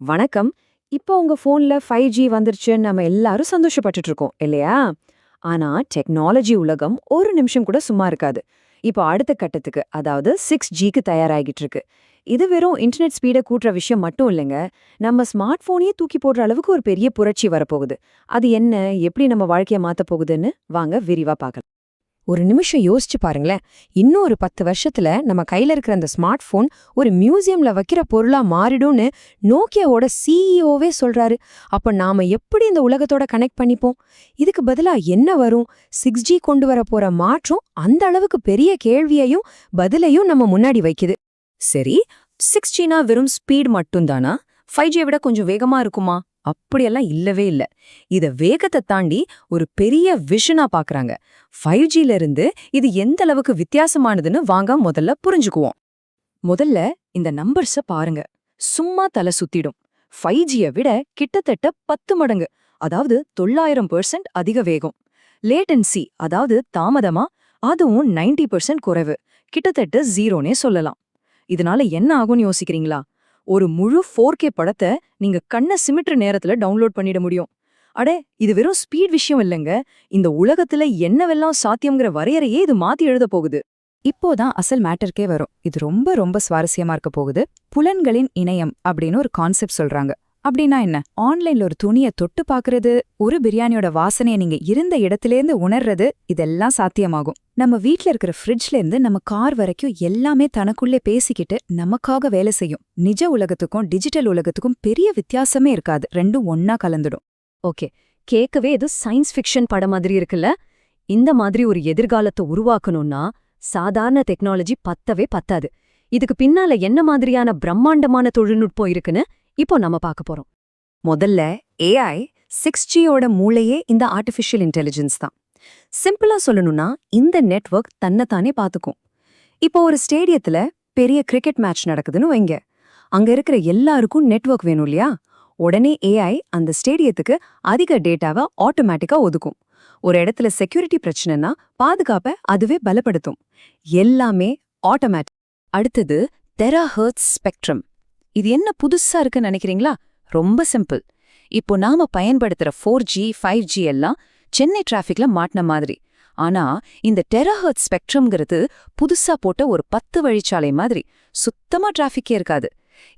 வணக்கம். இப்போ உங்க ஃபோன்ல ஃபைவ் ஜி வந்துருச்சுன்னு நம்ம எல்லாரும் சந்தோஷப்பட்டுட்டு இருக்கோம் இல்லையா? ஆனா டெக்னாலஜி உலகம் ஒரு நிமிஷம் கூட சும்மா இருக்காது. இப்போ அடுத்த கட்டத்துக்கு அதாவது சிக்ஸ் ஜிக்கு தயாராகிட்டு இருக்கு இது வெறும் இன்டர்நெட் ஸ்பீடை கூட்டுற விஷயம் மட்டும் இல்லைங்க. நம்ம ஸ்மார்ட் போனையே தூக்கி போடுற அளவுக்கு ஒரு பெரிய புரட்சி வரப்போகுது. அது என்ன எப்படி நம்ம வாழ்க்கைய மாத்தப் போகுதுன்னு வாங்க விரிவா பார்க்கலாம். ஒரு நிமிஷம் யோசிச்சு பாருங்களேன். இன்னும் ஒரு பத்து வருஷத்துல நம்ம கையில இருக்கிற அந்த ஸ்மார்ட் போன் ஒரு மியூசியம்ல வைக்கிற பொருளா மாறிடும்னு நோக்கியாவோட சிஇஓவே சொல்றாரு. அப்ப நாம எப்படி இந்த உலகத்தோட கனெக்ட் பண்ணிப்போம்? இதுக்கு பதிலா என்ன வரும்? சிக்ஸ் ஜி கொண்டு வர போற மாற்றம் அந்த அளவுக்கு பெரிய கேள்வியையும் பதிலையும் நம்ம முன்னாடி வைக்குது. சரி சிக்ஸ் ஜினா வெறும் ஸ்பீட் மட்டும்தானா? ஃபைவ் ஜியை விட கொஞ்சம் வேகமா இருக்குமா? அப்படியெல்லாம் இல்லவே இல்ல. இத வேகத்தை தாண்டி ஒரு பெரிய விஷனா பாக்குறாங்க. ஃபைவ் ஜில இருந்து இது எந்த அளவுக்கு வித்தியாசமானதுன்னு வாங்க முதல்ல புரிஞ்சுக்குவோம். முதல்ல இந்த நம்பர்ஸ பாருங்க. சும்மா தலை சுத்திடும். ஃபைவ் ஜியை விட கிட்டத்தட்ட பத்து மடங்கு அதாவது தொள்ளாயிரம் பெர்சன்ட் அதிக வேகம். லேட்டன்சி அதாவது தாமதமா அதுவும் நைன்டி பெர்சன்ட் குறைவு. கிட்டத்தட்ட ஜீரோனே சொல்லலாம். இதனால என்ன ஆகும்னு யோசிக்கிறீங்களா? ஒரு முழு ஃபோர் கே படத்தை நீங்க கண்ண சிமிட்டுற நேரத்துல டவுன்லோட் பண்ணிட முடியும். அடே இது வெறும் ஸ்பீட் விஷயம் இல்லைங்க. இந்த உலகத்துல என்னவெல்லாம் சாத்தியம்ங்கிற வரையறையே இது மாத்தி எழுத போகுது. இப்போதான் அசல் மேட்டருக்கே வரும். இது ரொம்ப ரொம்ப சுவாரஸ்யமா இருக்க போகுது. புலன்களின் இணையம் அப்படின்னு ஒரு கான்செப்ட் சொல்றாங்க. அப்படின்னா என்ன? ஆன்லைன்ல ஒரு துணியை தொட்டு பாக்குறது ஒரு பிரியாணியோட வாசனையை நீங்க இருந்த இடத்துலேருந்து உணர்றது இதெல்லாம் சாத்தியமாகும். நம்ம வீட்ல இருக்கிற ஃப்ரிட்ஜ்ல இருந்து நம்ம கார் வரைக்கும் எல்லாமே தனக்குள்ளே பேசிக்கிட்டு நமக்காக வேலை செய்யும். நிஜ உலகத்துக்கும் டிஜிட்டல் உலகத்துக்கும் பெரிய வித்தியாசமே இருக்காது. ரெண்டும் ஒன்னா கலந்துடும். ஓகே. கேட்கவே இது சயின்ஸ் ஃபிக்ஷன் படம் மாதிரி இருக்குல்ல? இந்த மாதிரி ஒரு எதிர்காலத்தை உருவாக்கணும்னா சாதாரண டெக்னாலஜி பத்தவே பத்தாது. இதுக்கு பின்னால என்ன மாதிரியான பிரம்மாண்டமான தொழில்நுட்பம் இருக்குன்னு இப்போ நம்ம பார்க்க போறோம். முதல்ல ஏஐ சிக்ஸ் ஜியோட மூளையே இந்த ஆர்டிஃபிஷியல் இன்டெலிஜென்ஸ் தான். சிம்பிளா சொல்லணும்னா இந்த நெட்வொர்க் தன்னைத்தானே பார்த்துக்கும். இப்போ ஒரு ஸ்டேடியத்துல பெரிய கிரிக்கெட் மேட்ச் நடக்குதுன்னு வைங்க. அங்க இருக்கிற எல்லாருக்கும் நெட்வொர்க் வேணும் இல்லையா? உடனே ஏஐ அந்த ஸ்டேடியத்துக்கு அதிக டேட்டாவை ஆட்டோமேட்டிக்கா ஒதுக்கும். ஒரு இடத்துல செக்யூரிட்டி பிரச்சனைனா பாதுகாப்பை அதுவே பலப்படுத்தும். எல்லாமே ஆட்டோமேட்டிக் அடுத்தது தெராஹர்ட்ஸ் ஸ்பெக்ட்ரம் இது என்ன புதுசா இருக்குன்னு நினைக்கிறீங்களா? ரொம்ப சிம்பிள். இப்போ நாம பயன்படுத்துற ஃபோர் ஜி ஃபைவ் ஜி எல்லாம் சென்னை டிராஃபிக்ல மாட்டின மாதிரி. ஆனா இந்த டெராஹர்ட் ஸ்பெக்ட்ரம்ங்கிறது புதுசா போட்ட ஒரு பத்து வழிச்சாலை மாதிரி. சுத்தமா டிராஃபிக்கே இருக்காது.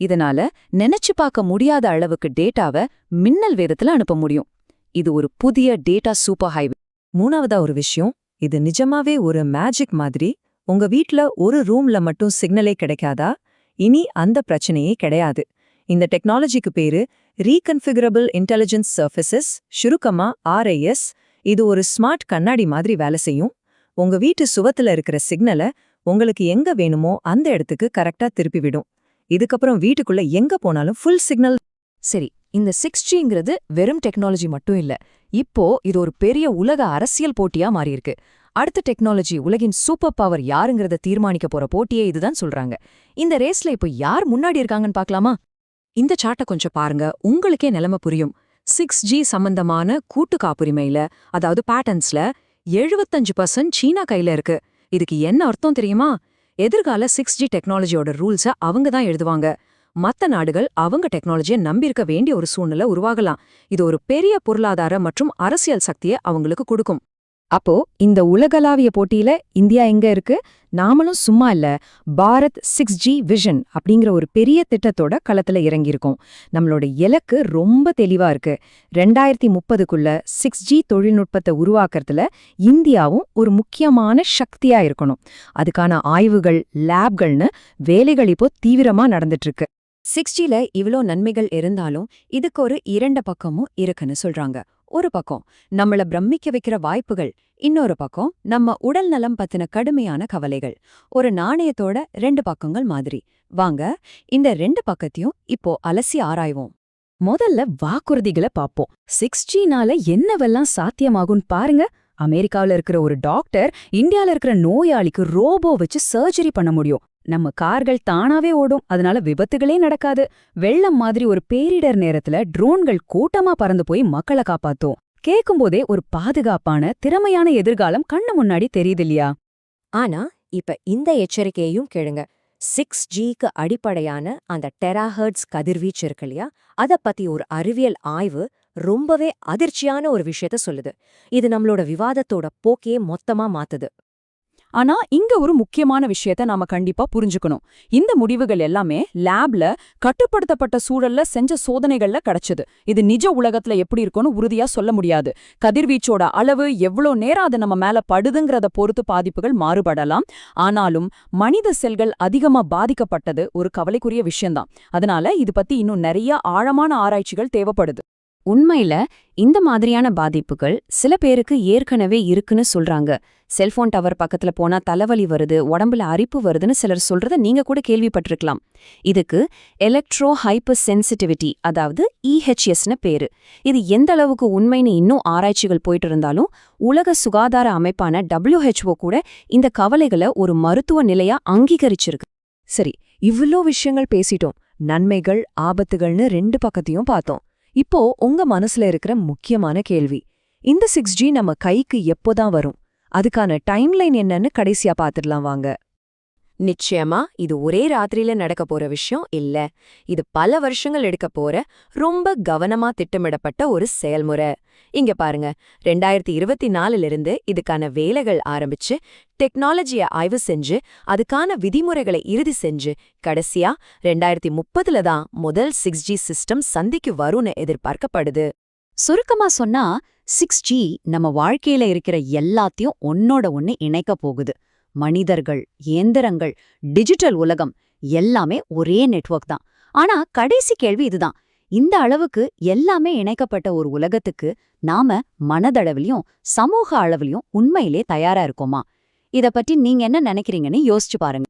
இதனால நினைச்சு பார்க்க முடியாத அளவுக்கு டேட்டாவை மின்னல் வேதத்துல அனுப்ப முடியும். இது ஒரு புதிய டேட்டா சூப்பர் ஹைவே மூணாவதா ஒரு விஷயம் இது நிஜமாவே ஒரு மேஜிக் மாதிரி. உங்க வீட்ல ஒரு ரூம்ல மட்டும் சிக்னலே கிடைக்காதா? இனி அந்த பிரச்சனையே கிடையாது. இந்த டெக்னாலஜிக்கு பேரு ரீகன்ஃபிகரபிள் இன்டெலிஜென்ஸ் சர்ஃபேசஸ் சுருக்கமா ஆர்ஐஎஸ் இது ஒரு ஸ்மார்ட் கண்ணாடி மாதிரி வேலை செய்யும். உங்க வீட்டு சுவத்துல இருக்கிற சிக்னலை உங்களுக்கு எங்க வேணுமோ அந்த இடத்துக்கு கரெக்டா திருப்பி விடும் இதுக்கப்புறம் வீட்டுக்குள்ள எங்க போனாலும் ஃபுல் சிக்னல் சரி இந்த சிக்ஸ் ஜிங்கிறது வெறும் டெக்னாலஜி மட்டும் இல்ல. இப்போ இது ஒரு பெரிய உலக அரசியல் போட்டியா மாறியிருக்கு. அடுத்த டெக்னாலஜி உலகின் சூப்பர் பவர் யாருங்கிறத தீர்மானிக்க போற போட்டியே இதுதான் சொல்றாங்க. இந்த ரேஸ்ல இப்போ யார் முன்னாடி இருக்காங்கன்னு பார்க்கலாமா? இந்த சார்ட்டை கொஞ்சம் பாருங்க. உங்களுக்கே நிலைமை புரியும். சிக்ஸ் ஜி சம்பந்தமான கூட்டு காப்புரிமையில அதாவது பேட்டன்ஸ்ல எழுபத்தஞ்சு பர்சன்ட் சீனா கையில இருக்கு. இதுக்கு என்ன அர்த்தம் தெரியுமா? எதிர்கால சிக்ஸ் ஜி டெக்னாலஜியோட ரூல்ஸ அவங்க தான் எழுதுவாங்க. மத்த நாடுகள் அவங்க டெக்னாலஜியை நம்பியிருக்க வேண்டிய ஒரு சூழ்நிலை உருவாகலாம். இது ஒரு பெரிய பொருளாதார மற்றும் அரசியல் சக்தியை அவங்களுக்கு கொடுக்கும். அப்போ இந்த உலகளாவிய போட்டியில இந்தியா எங்க இருக்கு? நாமளும் சும்மா இல்ல. பாரத் சிக்ஸ் ஜி விஷன் அப்படிங்கிற ஒரு பெரிய திட்டத்தோட களத்துல இறங்கியிருக்கோம். நம்மளோட இலக்கு ரொம்ப தெளிவா இருக்கு. ரெண்டாயிரத்தி முப்பதுக்குள்ள சிக்ஸ் ஜி தொழில்நுட்பத்தை உருவாக்குறதுல இந்தியாவும் ஒரு முக்கியமான சக்தியா இருக்கணும். அதுக்கான ஆய்வுகள் லேப்கள்னு வேலைகள் இப்போ தீவிரமா நடந்துட்டு இருக்கு சிக்ஸ் ஜில இவ்ளோ நன்மைகள் இருந்தாலும் இதுக்கு ஒரு இரண்ட பக்கமும் இருக்குன்னு சொல்றாங்க. ஒரு பக்கம் நம்மள பிரமிக்க வைக்கிற வாய்ப்புகள் இன்னொரு பக்கம் நம்ம உடல் நலம் பத்தின கடுமையான கவலைகள். ஒரு நாணயத்தோட ரெண்டு பக்கங்கள் மாதிரி. வாங்க இந்த ரெண்டு பக்கத்தையும் இப்போ அலசி ஆராய்வோம். முதல்ல வாக்குறுதிகளை பாப்போம் சிக்ஸ் ஜினால என்னவெல்லாம் சாத்தியமாகும்னு பாருங்க. அமெரிக்காவுல இருக்கிற ஒரு டாக்டர் இந்தியால இருக்கிற நோயாளிக்கு ரோபோ வச்சு சர்ஜரி பண்ண முடியும். நம்ம கார்கள் தானாவே ஓடும். அதனால விபத்துகளே நடக்காது. வெள்ளம் மாதிரி ஒரு பேரிடர் நேரத்துல ட்ரோன்கள் கூட்டமா பறந்து போய் மக்களை காப்பாத்தும். கேக்கும்போதே ஒரு பாதுகாப்பான திறமையான எதிர்காலம் கண்ணு முன்னாடி தெரியுது இல்லையா ஆனா இப்ப இந்த எச்சரிக்கையையும் கேளுங்க. சிக்ஸ் ஜிக்கு அடிப்படையான அந்த டெராஹர்ட்ஸ் கதிர்வீச்சு இருக்கு இல்லையா? அத பத்தி ஒரு அறிவியல் ஆய்வு ரொம்பவே அதிர்ச்சியான ஒரு விஷயத்த சொல்லுது. இது நம்மளோட விவாதத்தோட போக்கையே மொத்தமா மாத்துது. ஆனா இங்க ஒரு முக்கியமான விஷயத்த நாம கண்டிப்பா புரிஞ்சுக்கணும். இந்த முடிவுகள் எல்லாமே லேப்ல கட்டுப்படுத்தப்பட்ட சூழல்ல செஞ்ச சோதனைகள்ல கிடைச்சது. இது நிஜ உலகத்துல எப்படி இருக்கும்னு உறுதியா சொல்ல முடியாது. கதிர்வீச்சோட அளவு எவ்வளோ நேரம் அது நம்ம மேல படுதுங்கிறத பொறுத்து பாதிப்புகள் மாறுபடலாம். ஆனாலும் மனித செல்கள் அதிகமா பாதிக்கப்பட்டது ஒரு கவலைக்குரிய விஷயம்தான். அதனால இது பத்தி இன்னும் நிறைய ஆழமான ஆராய்ச்சிகள் தேவைப்படுது. உண்மையில இந்த மாதிரியான பாதிப்புகள் சில பேருக்கு ஏற்கனவே இருக்குன்னு சொல்றாங்க. செல்போன் டவர் பக்கத்துல போனா தலைவலி வருது உடம்புல அரிப்பு வருதுன்னு சிலர் சொல்றத நீங்க கூட கேள்விப்பட்டிருக்கலாம். இதுக்கு எலக்ட்ரோ ஹைப்பர் சென்சிட்டிவிட்டி அதாவது இஹெச்எஸ்னு பேரு. இது எந்த அளவுக்கு உண்மைன்னு இன்னும் ஆராய்ச்சிகள் போயிட்டு இருந்தாலும் உலக சுகாதார அமைப்பான டபிள்யூஹெச்ஓ கூட இந்த கவலைகளை ஒரு மருத்துவ நிலையா அங்கீகரிச்சிருக்கு. சரி இவ்வளோ விஷயங்கள் பேசிட்டோம். நன்மைகள் ஆபத்துகள்னு ரெண்டு பக்கத்தையும் பார்த்தோம். இப்போ உங்க மனசுல இருக்கிற முக்கியமான கேள்வி. இந்த சிக்ஸ் ஜி நம்ம கைக்கு எப்போதான் வரும்? அதுக்கான டைம்லைன் என்னன்னு கடைசியா பாத்துடலாம் வாங்க. நிச்சயமா இது ஒரே ராத்திரியில நடக்க போற விஷயம் இல்ல. இது பல வருஷங்கள் எடுக்க போற ரொம்ப கவனமா திட்டமிடப்பட்ட ஒரு செயல்முறை. இங்க பாருங்க ரெண்டாயிரத்தி இருபத்தி நாலுல இருந்து இதுக்கான வேலைகள் ஆரம்பிச்சு டெக்னாலஜிய ஆய்வு செஞ்சு அதுக்கான விதிமுறைகளை இறுதி செஞ்சு கடைசியா ரெண்டாயிரத்தி முப்பதுல தான் முதல் சிக்ஸ் ஜி சிஸ்டம் சந்திக்கு வரும்னு எதிர்பார்க்கப்படுது. சுருக்கமா சொன்னா சிக்ஸ் ஜி நம்ம வாழ்க்கையில இருக்கிற எல்லாத்தையும் ஒன்னோட ஒன்னு இணைக்க போகுது. மனிதர்கள் இயந்திரங்கள் டிஜிட்டல் உலகம் எல்லாமே ஒரே நெட்வொர்க் தான். ஆனா கடைசி கேள்வி இதுதான். இந்த அளவுக்கு எல்லாமே இணைக்கப்பட்ட ஒரு உலகத்துக்கு நாம மனதளவிலையும் சமூக அளவிலையும் உண்மையிலே தயாரா இருக்கோமா? இத பத்தி நீங்க என்ன நினைக்கிறீங்கன்னு யோசிச்சு பாருங்க.